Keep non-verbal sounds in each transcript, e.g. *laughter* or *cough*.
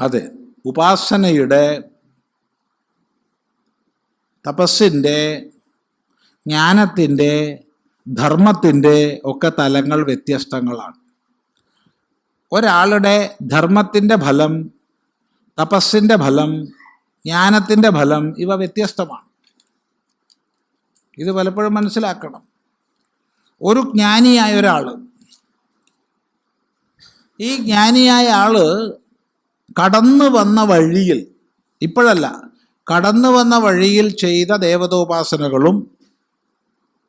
അതെ. ഉപാസനയുടെ തപസ്സിന്റെ ജ്ഞാനത്തിന്റെ ധർമ്മത്തിന്റെ ഒക്കെ തലങ്ങൾ വ്യത്യസ്തങ്ങളാണ്. ഒരാളുടെ ധർമ്മത്തിന്റെ ഫലം തപസ്സിന്റെ ഫലം ജ്ഞാനത്തിന്റെ ഫലം ഇവ വ്യത്യസ്തമാണ്. ഇത് പലപ്പോഴും മനസ്സിലാക്കണം. ഒരു ജ്ഞാനിയായ ഒരാൾ ഈ ജ്ഞാനിയായ ആൾ കടന്നു വന്ന വഴിയിൽ ഇപ്പോഴല്ല കടന്നു വന്ന വഴിയിൽ ചെയ്ത ദേവതോപാസനകളും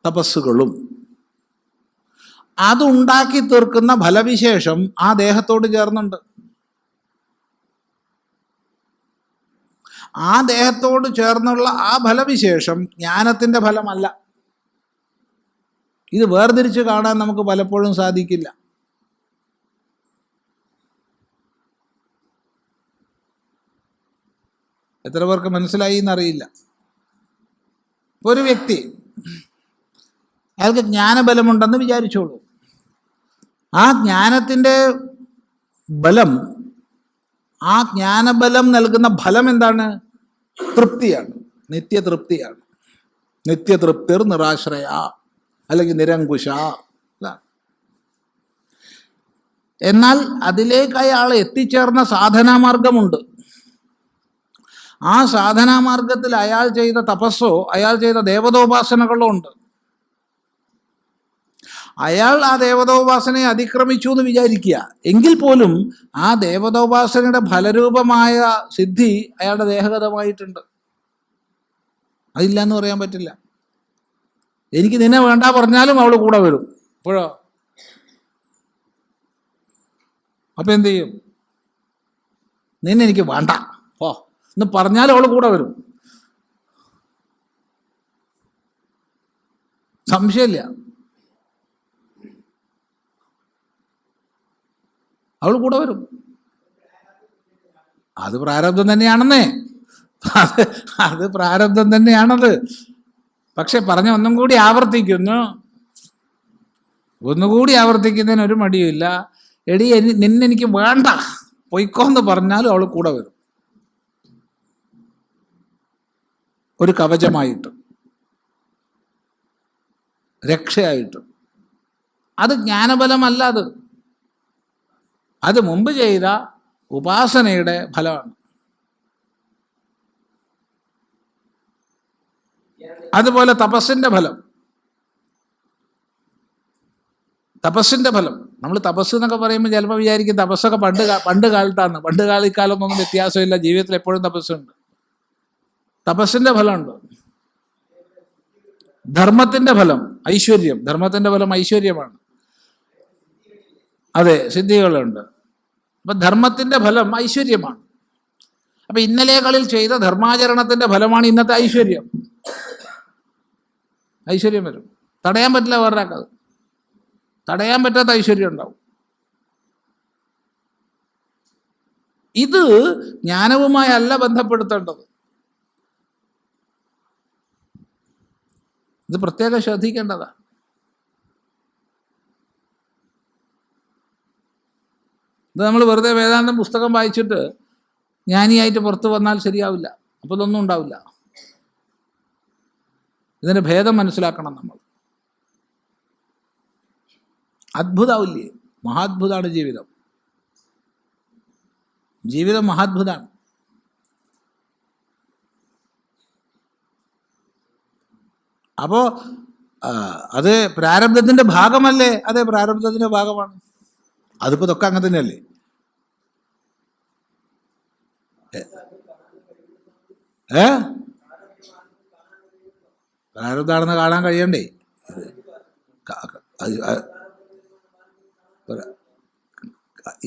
തപസ്സുകളും അതുണ്ടാക്കി തീർക്കുന്ന ഫലവിശേഷം ആ ദേഹത്തോട് ചേർന്നുണ്ട്. ആ ദേഹത്തോട് ചേർന്നുള്ള ആ ഫലവിശേഷം ജ്ഞാനത്തിന്റെ ഫലമല്ല. ഇത് വേർതിരിച്ച് കാണാൻ നമുക്ക് പലപ്പോഴും സാധിക്കില്ല. എത്ര പേർക്ക് മനസ്സിലായി എന്നറിയില്ല. ഒരു വ്യക്തി അയാൾക്ക് ജ്ഞാനബലമുണ്ടെന്ന് വിചാരിച്ചോളൂ. ആ ജ്ഞാനത്തിന്റെ ബലം ആ ജ്ഞാനബലം നൽകുന്ന ഫലം എന്താണ്? തൃപ്തിയാണ്. നിത്യതൃപ്തിയാണ്. നിത്യതൃപ്തിർ നിരാശ്രയ. അല്ലെങ്കിൽ നിരങ്കുശ. എന്നാണ് എന്നാൽ അതിലേക്ക് അയാൾ എത്തിച്ചേർന്ന സാധനാമാർഗമുണ്ട്. ആ സാധനാമാർഗത്തിൽ അയാൾ ചെയ്ത തപസ്സോ അയാൾ ചെയ്ത ദേവതോപാസനകളോ ഉണ്ട്. അയാൾ ആ ദേവതോപാസനയെ അതിക്രമിച്ചു എന്ന് വിചാരിക്കുക. എങ്കിൽ പോലും ആ ദേവതോപാസനയുടെ ഫലരൂപമായ സിദ്ധി അയാളുടെ ദേഹഗതമായിട്ടുണ്ട്. അതില്ല എന്ന് പറയാൻ പറ്റില്ല. എനിക്ക് നിന്നെ വേണ്ട പറഞ്ഞാലും അവൾ കൂടെ വരും. ഇപ്പോഴോ? അപ്പൊ എന്ത് ചെയ്യും? നിന്നെ എനിക്ക് വേണ്ട. ഓ എന്ന് പറഞ്ഞാലും അവൾ കൂടെ വരും. സംശയമില്ല. അവൾ കൂടെ വരും. അത് പ്രാരബ്ധം തന്നെയാണെന്നേ. അത് അത് പ്രാരബ്ധം തന്നെയാണത്. പക്ഷെ പറഞ്ഞ ഒന്നും കൂടി ആവർത്തിക്കുന്നു. ഒന്നുകൂടി ആവർത്തിക്കുന്നതിന് ഒരു മടിയുമില്ല എടി നിന്നെനിക്ക് വേണ്ട. പൊയ്ക്കോന്ന് പറഞ്ഞാലും അവൾ കൂടെ വരും. ഒരു കവചമായിട്ട് രക്ഷയായിട്ട്. അത് ജ്ഞാനബലമല്ല അത്. അത് മുമ്പ് ചെയ്ത ഉപാസനയുടെ ഫലമാണ്. അതുപോലെ തപസ്സിന്റെ ഫലം. തപസ്സിന്റെ ഫലം. നമ്മൾ തപസ് എന്നൊക്കെ പറയുമ്പോൾ ചിലപ്പോൾ വിചാരിക്കും തപസ്സൊക്കെ പണ്ട് പണ്ട് കാലത്താണ്. പണ്ട് കാലിക്കാലമൊന്നും വ്യത്യാസമില്ല. ജീവിതത്തിൽ എപ്പോഴും തപസ്സുണ്ട്. തപസ്സിന്റെ ഫലമുണ്ട്. ധർമ്മത്തിന്റെ ഫലം ഐശ്വര്യം. ധർമ്മത്തിന്റെ ഫലം ഐശ്വര്യമാണ്. അതെ സിദ്ധികളുണ്ട്. അപ്പൊ ധർമ്മത്തിന്റെ ഫലം ഐശ്വര്യമാണ്. അപ്പൊ ഇന്നലെകളിൽ ചെയ്ത ധർമാചരണത്തിന്റെ ഫലമാണ് ഇന്നത്തെ ഐശ്വര്യം. ഐശ്വര്യം വരും. തടയാൻ പറ്റില്ല വേറൊരാൾക്കത് തടയാൻ പറ്റാത്ത ഐശ്വര്യം ഉണ്ടാവും. ഇത് ജ്ഞാനവുമായി അല്ല ബന്ധപ്പെടുത്തേണ്ടത്. ഇത് പ്രത്യേകം ശ്രദ്ധിക്കേണ്ടതാ. ഇത് നമ്മൾ വെറുതെ വേദാന്തം പുസ്തകം വായിച്ചിട്ട് ജ്ഞാനിയായിട്ട് പുറത്തു വന്നാൽ ശരിയാവില്ല. അപ്പോൾ ഇതൊന്നും ഉണ്ടാവില്ല. ഇതിന്റെ ഭേദം മനസ്സിലാക്കണം നമ്മൾ. അത്ഭുതാവില്ലേ? മഹാത്ഭുതമാണ് ജീവിതം. ജീവിതം മഹാത്ഭുതമാണ് അപ്പോ അത് പ്രാരബ്ധത്തിന്റെ ഭാഗമല്ലേ? അതെ പ്രാരബ്ധത്തിന്റെ ഭാഗമാണ്. അതിപ്പോ ഇതൊക്കെ അങ്ങനെ തന്നെയല്ലേ? ഏ? പ്രാരബ്ധാണെന്ന് കാണാൻ കഴിയണ്ടേ?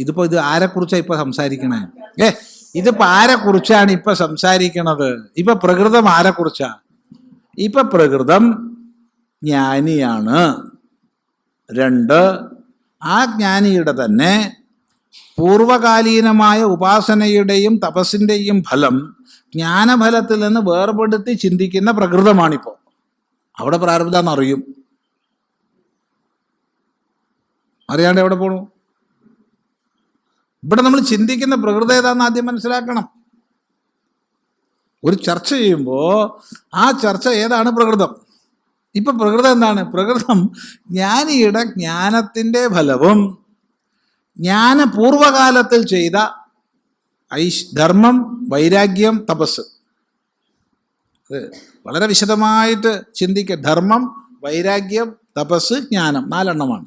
ഇതിപ്പോ ഇത് ആരെക്കുറിച്ചാണ് ഇപ്പൊ സംസാരിക്കണേ? ഏ ഇതിപ്പോ ആരെക്കുറിച്ചാണ് ഇപ്പൊ സംസാരിക്കണത്? ഇപ്പൊ പ്രകൃതം ആരെക്കുറിച്ചാ? ഇപ്പൊ പ്രകൃതം ജ്ഞാനിയാണ്. രണ്ട് ആ ജ്ഞാനിയുടെ തന്നെ പൂർവകാലീനമായ ഉപാസനയുടെയും തപസ്സിന്റെയും ഫലം ജ്ഞാനഫലത്തിൽ നിന്ന് വേർപെടുത്തി ചിന്തിക്കുന്ന പ്രകൃതമാണിപ്പോൾ അവിടെ പ്രാരബ്ധാന്ന് അറിയും. അറിയാണ്ട് എവിടെ പോണു? ഇവിടെ നമ്മൾ ചിന്തിക്കുന്ന പ്രകൃതി ഏതാന്ന് ആദ്യം മനസ്സിലാക്കണം. ഒരു ചർച്ച ചെയ്യുമ്പോൾ ആ ചർച്ച ഏതാണ് പ്രകൃതം? ഇപ്പൊ പ്രകൃതം എന്താണ്? പ്രകൃതം ജ്ഞാനിയുടെ ജ്ഞാനത്തിന്റെ ഫലവും ജ്ഞാന പൂർവകാലത്തിൽ ചെയ്ത ഐശ് ധർമ്മം വൈരാഗ്യം തപസ്. വളരെ വിശദമായിട്ട് ചിന്തിക്കുക ധർമ്മം വൈരാഗ്യം തപസ് ജ്ഞാനം നാലെണ്ണമാണ്.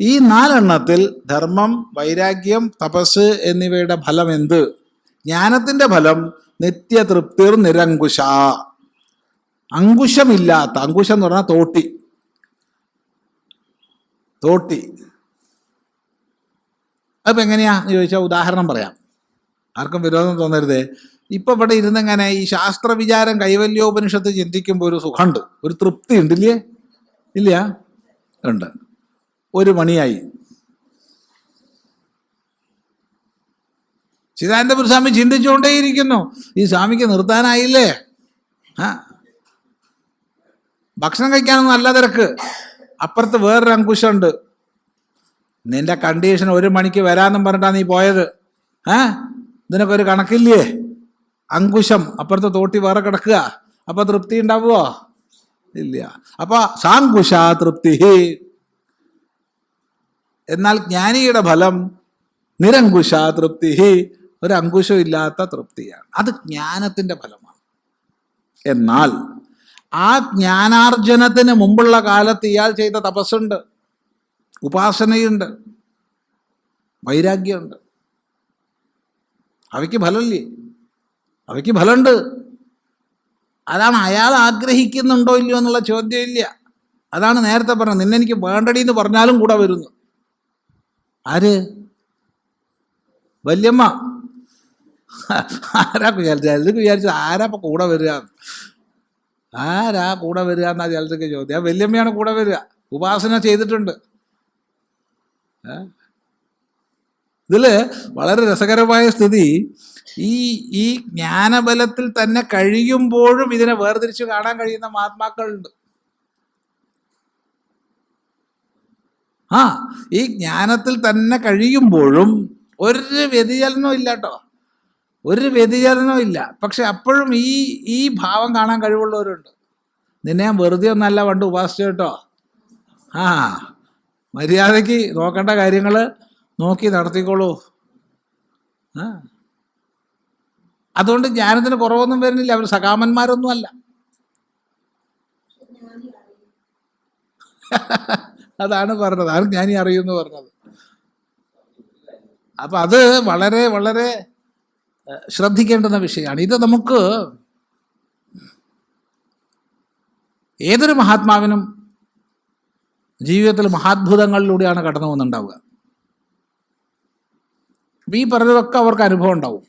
ഈ നാലെണ്ണത്തിൽ ധർമ്മം വൈരാഗ്യം തപസ് എന്നിവയുടെ ഫലം എന്ത്? ജ്ഞാനത്തിന്റെ ഫലം നിത്യതൃപ്തിർ നിരങ്കുശ. അങ്കുശമില്ലാത്ത അങ്കുശം എന്ന് പറഞ്ഞാൽ തോട്ടി. തോട്ടി. അപ്പം എങ്ങനെയാ ചോദിച്ചാൽ ഉദാഹരണം പറയാം. ആർക്കും വിരോധം തോന്നരുതേ. ഇപ്പൊ ഇവിടെ ഇരുന്നെങ്ങനെ ഈ ശാസ്ത്ര വിചാരം കൈവല്യോപനിഷത്ത് ചിന്തിക്കുമ്പോൾ ഒരു സുഖമുണ്ട്. ഒരു തൃപ്തി ഉണ്ട് ഇല്ലേ? ഇല്ല? ഉണ്ട്. ഒരു മണിയായി. ചിദാനന്ദപുര സ്വാമി ചിന്തിച്ചുകൊണ്ടേയിരിക്കുന്നു. ഈ സ്വാമിക്ക് നിർത്താനായില്ലേ? ആ. ഭക്ഷണം കഴിക്കാനൊന്നും നല്ല തിരക്ക്. അപ്പുറത്ത് വേറൊരു അങ്കുശമുണ്ട്. നിന്റെ കണ്ടീഷൻ ഒരു മണിക്ക് വരാമെന്നും പറഞ്ഞിട്ടാണ് നീ പോയത്. ഏ ഇതിനൊക്കെ ഒരു കണക്കില്ലേ? അങ്കുശം. അപ്പുറത്തെ തോട്ടി വേറെ കിടക്കുക. അപ്പൊ തൃപ്തി ഉണ്ടാവുമോ ഇല്ല. അപ്പൊ സാങ്കുശ തൃപ്തി. എന്നാൽ ജ്ഞാനിയുടെ ഫലം നിരങ്കുശ തൃപ്തി. ഒരു അങ്കുശം ഇല്ലാത്ത തൃപ്തിയാണ്. അത് ജ്ഞാനത്തിന്റെ ഫലമാണ്. എന്നാൽ ആ ജ്ഞാനാർജനത്തിന് മുമ്പുള്ള കാലത്ത് ഇയാൾ ചെയ്ത തപസ്സുണ്ട്. ഉപാസനയുണ്ട്. വൈരാഗ്യമുണ്ട്. അവയ്ക്ക് ഫലമില്ലേ? അവയ്ക്ക് ഫലമുണ്ട്. അതാണ് അയാൾ ആഗ്രഹിക്കുന്നുണ്ടോ ഇല്ലയോ എന്നുള്ള ചോദ്യം ഇല്ല. അതാണ് നേരത്തെ പറഞ്ഞത്. നിന്നെ എനിക്ക് വേണ്ടടി എന്ന് പറഞ്ഞാലും കൂടെ വരുന്നു. ആര്? വല്യമ്മ. ആരാ വിചാരിച്ചത്? ചിലർക്ക് വിചാരിച്ചത് ആരാ ഇപ്പം കൂടെ വരിക? ആരാ കൂടെ വരിക എന്നാ ചിലർക്ക് ചോദ്യം. ആ വല്യമ്മയാണ് കൂടെ വരിക. ഉപാസന ചെയ്തിട്ടുണ്ട്. ഏ? ഇതിൽ വളരെ രസകരമായ സ്ഥിതി. ഈ ഈ ജ്ഞാനബലത്തിൽ തന്നെ കഴിയുമ്പോഴും ഇതിനെ വേർതിരിച്ച് കാണാൻ കഴിയുന്ന മഹാത്മാക്കളുണ്ട്. ആ ഈ ജ്ഞാനത്തിൽ തന്നെ കഴിയുമ്പോഴും ഒരു വ്യതിചലനവും ഇല്ല കേട്ടോ ഒരു വ്യതിചലനവും ഇല്ല. പക്ഷെ അപ്പോഴും ഈ ഈ ഭാവം കാണാൻ കഴിവുള്ളവരുണ്ട്. നിന്നെ ഞാൻ വെറുതെ ഒന്നല്ല പണ്ട് ഉപാസിച്ചു കേട്ടോ ആ മര്യാദയ്ക്ക് നോക്കേണ്ട കാര്യങ്ങൾ നോക്കി നടത്തിക്കോളൂ. അതുകൊണ്ട് ജ്ഞാനത്തിന് കുറവൊന്നും വരുന്നില്ല. അവർ സകാമന്മാരൊന്നും അല്ല *laughs* അതാണ് പറഞ്ഞത്. ഞാൻ ഈ അറിയുമെന്ന് പറഞ്ഞത്. അപ്പൊ അത് വളരെ വളരെ ശ്രദ്ധിക്കേണ്ടുന്ന വിഷയമാണ്. ഇത് നമുക്ക് ഏതൊരു മഹാത്മാവിനും ജീവിതത്തിൽ മഹാത്ഭുതങ്ങളിലൂടെയാണ് കടന്നു വന്നുണ്ടാവുക അപ്പൊ ഈ പറഞ്ഞതൊക്കെ അവർക്ക് അനുഭവം ഉണ്ടാവും.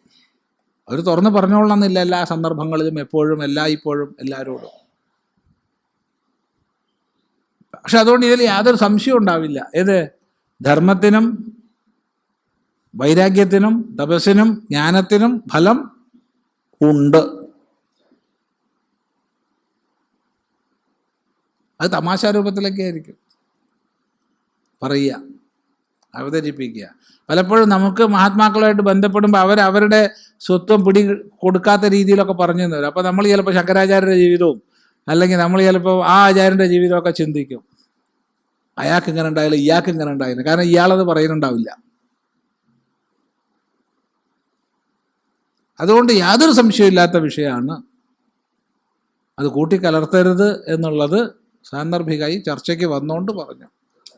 അവർ തുറന്ന് പറഞ്ഞോളണമെന്നില്ല എല്ലാ സന്ദർഭങ്ങളിലും എപ്പോഴും എല്ലാ ഇപ്പോഴും എല്ലാവരോടും പക്ഷെ അതുകൊണ്ട് ഇതിൽ യാതൊരു സംശയവും ഉണ്ടാവില്ല. ഏത്? ധർമ്മത്തിനും വൈരാഗ്യത്തിനും തപസ്സിനും ജ്ഞാനത്തിനും ഫലം ഉണ്ട്. അത് തമാശാരൂപത്തിലൊക്കെ ആയിരിക്കും പറയുക. അവതരിപ്പിക്കുക. പലപ്പോഴും നമുക്ക് മഹാത്മാക്കളുമായിട്ട് ബന്ധപ്പെടുമ്പോൾ അവർ അവരുടെ സ്വത്വം പിടി കൊടുക്കാത്ത രീതിയിലൊക്കെ പറഞ്ഞു തരും. അപ്പോൾ നമ്മൾ ചിലപ്പോൾ ശങ്കരാചാര്യരുടെ ജീവിതവും അല്ലെങ്കിൽ നമ്മൾ ചിലപ്പോൾ ആ ആചാര്യന്റെ ജീവിതമൊക്കെ ചിന്തിക്കും. അയാൾക്ക് ഇങ്ങനെ ഉണ്ടായില്ല ഇയാൾക്ക് ഇങ്ങനെ ഉണ്ടായില്ല. കാരണം ഇയാളത് പറയുന്നുണ്ടാവില്ല. അതുകൊണ്ട് യാതൊരു സംശയമില്ലാത്ത വിഷയമാണ്. അത് കൂട്ടിക്കലർത്തരുത് എന്നുള്ളത് സാന്ദർഭികമായി ചർച്ചയ്ക്ക് വന്നുകൊണ്ട് പറഞ്ഞു.